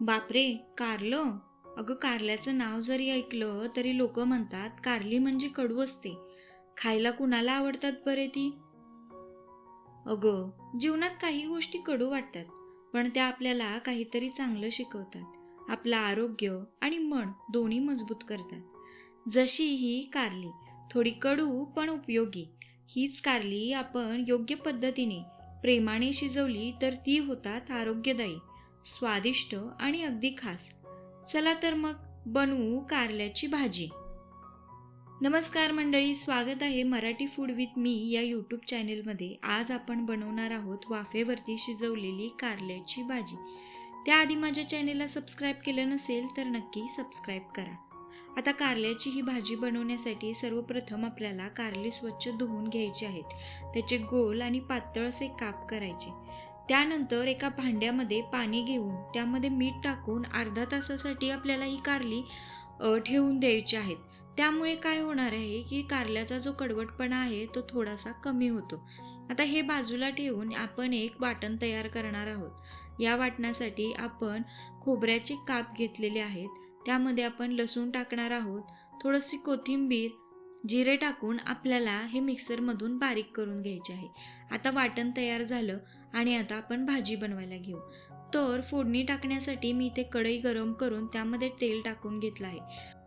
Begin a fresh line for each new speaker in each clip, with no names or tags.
बापरे कारलं? अगं कारल्याचं नाव जरी ऐकलं तरी लोक म्हणतात कारली म्हणजे कडू असते. खायला कुणाला आवडतात बरे ती? अगं जीवनात काही गोष्टी कडू वाटतात पण त्या आपल्याला काहीतरी चांगलं शिकवतात. आपलं आरोग्य आणि मन दोन्ही मजबूत करतात. जशी ही कारली थोडी कडू पण उपयोगी. हीच कारली आपण योग्य पद्धतीने प्रेमाने शिजवली तर ती होतात आरोग्यदायी. स्वादिष्ट आणि अगदी खास. चला तर मग बनवू कारल्याची भाजी. नमस्कार मंडळी स्वागत आहे मराठी फूड विथ मी या यूट्यूब चॅनेलमध्ये आज आपण बनवणार आहोत वाफेवरती शिजवलेली कारल्याची भाजी. त्याआधी माझ्या चॅनेलला सबस्क्राईब केलं नसेल तर नक्की सबस्क्राईब करा. आता कारल्याची ही भाजी बनवण्यासाठी सर्वप्रथम आपल्याला कारली स्वच्छ धुवून घ्यायची आहेत. त्याचे गोल आणि पातळ असे काप करायचे. त्यानंतर एका भांड्यामध्ये पाणी घेऊन त्यामध्ये मीठ टाकून अर्धा तासासाठी आपल्याला ही कारली ठेवून द्यायची आहेत. त्यामुळे काय होणार आहे की कारल्याचा जो कडवटपणा आहे तो थोडासा कमी होतो. आता हे बाजूला ठेवून आपण एक वाटण तयार करणार आहोत. या वाटणासाठी आपण खोबऱ्याचे काप घेतलेले आहेत. त्यामध्ये आपण लसूण टाकणार आहोत. थोडीशी कोथिंबीर जिरे टाकून आपल्याला हे मिक्सरमधून बारीक करून घ्यायचे आहे. आता वाटण तयार झालं. आणि आता आपण भाजी बनवायला घेऊ. तर फोडणी टाकण्यासाठी मी इथे कढई गरम करून त्यामध्ये तेल टाकून घेतलं आहे.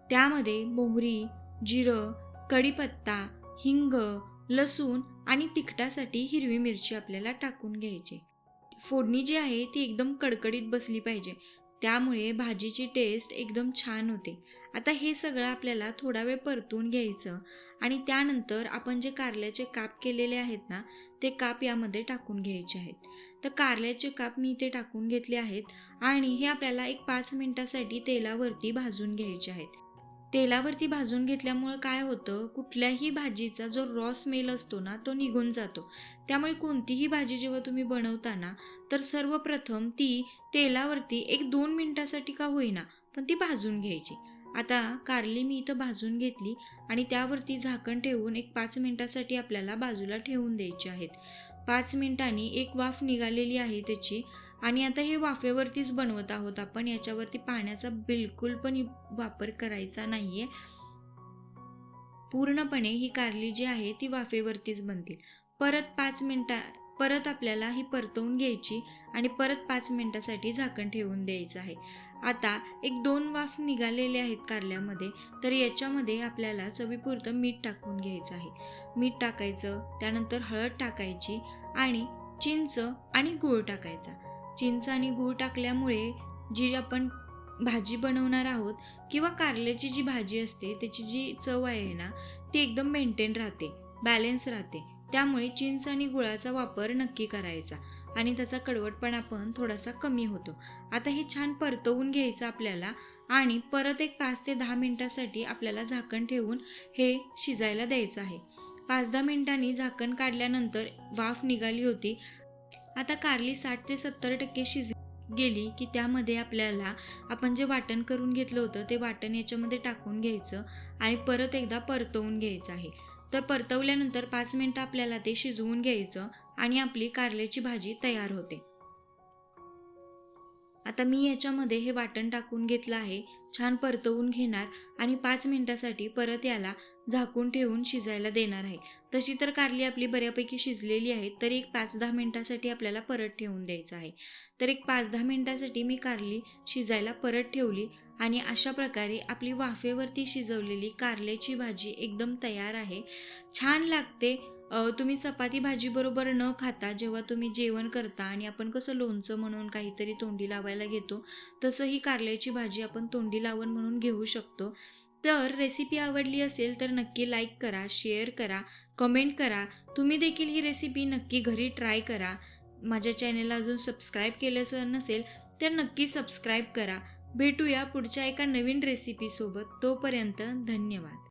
त्यामध्ये मोहरी जिरं कढीपत्ता हिंग लसूण आणि तिखटासाठी हिरवी मिरची आपल्याला टाकून घ्यायची. फोडणी जी आहे ती एकदम कडकडीत बसली पाहिजे. त्यामुळे भाजीची टेस्ट एकदम छान होते. आता हे सगळं आपल्याला थोडा वेळ परतून घ्यायचं आणि त्यानंतर आपण जे कारल्याचे काप केलेले आहेत ना ते काप यामध्ये टाकून घ्यायचे आहेत. तर कारल्याचे काप मी इथे टाकून घेतले आहेत आणि हे आपल्याला एक पाच मिनिटासाठी तेलावरती भाजून घ्यायचे आहेत. तेलावरती भाजून घेतल्यामुळं काय होतं? कुठल्याही भाजीचा जो रॉ स्मेल असतो ना तो निघून जातो. त्यामुळे कोणतीही भाजी जेव्हा तुम्ही बनवताना तर सर्वप्रथम ती तेलावरती एक दोन मिनिटासाठी का होईना पण ती भाजून घ्यायची. आता कारली मी इथं भाजून घेतली आणि त्यावरती झाकण ठेवून एक पाच मिनिटासाठी आपल्याला बाजूला ठेवून द्यायची आहेत. पाच मिनिटांनी एक वाफ निघालेली आहे त्याची आणि आता हे वाफेवरतीच बनवत आहोत आपण. याच्यावरती पाण्याचा बिलकुल पण वापर करायचा नाही आहे पूर्णपणे ही कारली जी आहे ती वाफेवरतीच बनतील. परत पाच मिनिटा परत आपल्याला ही परतवून घ्यायची आणि परत पाच मिनिटासाठी झाकण ठेवून द्यायचं आहे. आता एक दोन वाफ निघालेले आहेत कारल्यामध्ये तर याच्यामध्ये आपल्याला चवीपुरतं मीठ टाकून घ्यायचं आहे. मीठ टाकायचं त्यानंतर हळद टाकायची आणि चिंच आणि गूळ टाकायचा. चिंच आणि गूळ टाकल्यामुळे जी आपण भाजी बनवणार आहोत किंवा कारल्याची जी भाजी असते त्याची जी चव आहे ना ती एकदम मेंटेन राहते बॅलेन्स राहते. त्यामुळे चिंच आणि गुळाचा वापर नक्की करायचा आणि त्याचा कडवटपणा पण थोडासा कमी होतो. आता हे छान परतवून घ्यायचं आपल्याला आणि परत एक पाच ते दहा मिनटासाठी आपल्याला झाकण ठेवून हे शिजायला द्यायचं आहे. पाच दहा मिनिटांनी झाकण काढल्यानंतर वाफ निघाली होती. आता कारली साठ ते सत्तर टक्के शिज गेली की त्यामध्ये आपल्याला आपण जे वाटण करून घेतलं होतं ते वाटण याच्यामध्ये टाकून घ्यायचं आणि परत एकदा परतवून घ्यायचं आहे. तर परतवल्यानंतर पाच मिनटं आपल्याला ते शिजवून घ्यायचं आणि आपली कारल्याची भाजी तयार होते. आता मी याच्यामध्ये हे वाटण टाकून घेतलं आहे. छान परतवून घेणार आणि पाच मिनिटासाठी परत याला झाकून ठेवून शिजायला देणार आहे. तशी तर कारली आपली बऱ्यापैकी शिजलेली आहे तर एक पाच दहा मिनिटासाठी आपल्याला परत ठेवून द्यायचं आहे. तर एक पाच दहा मिनिटासाठी मी कारली शिजायला परत ठेवली आणि अशा प्रकारे आपली वाफेवरती शिजवलेली कारल्याची भाजी एकदम तयार आहे. छान लागते. तुम्ही चपाती भाजीबरोबर न खाता जेव्हा तुम्ही जेवण करता आणि आपण कसं लोणचं म्हणून काहीतरी तोंडी लावायला घेतो तसं ही कारल्याची भाजी आपण तोंडी लावण म्हणून घेऊ शकतो. तर रेसिपी आवडली असेल तर नक्की लाईक करा शेअर करा कमेंट करा. तुम्ही देखील ही रेसिपी नक्की घरी ट्राय करा. माझ्या चॅनेलला अजून सबस्क्राईब केलं नसेल तर नक्की सबस्क्राईब करा. भेटूया पुढच्या एका नवीन रेसिपीसोबत तोपर्यंत धन्यवाद.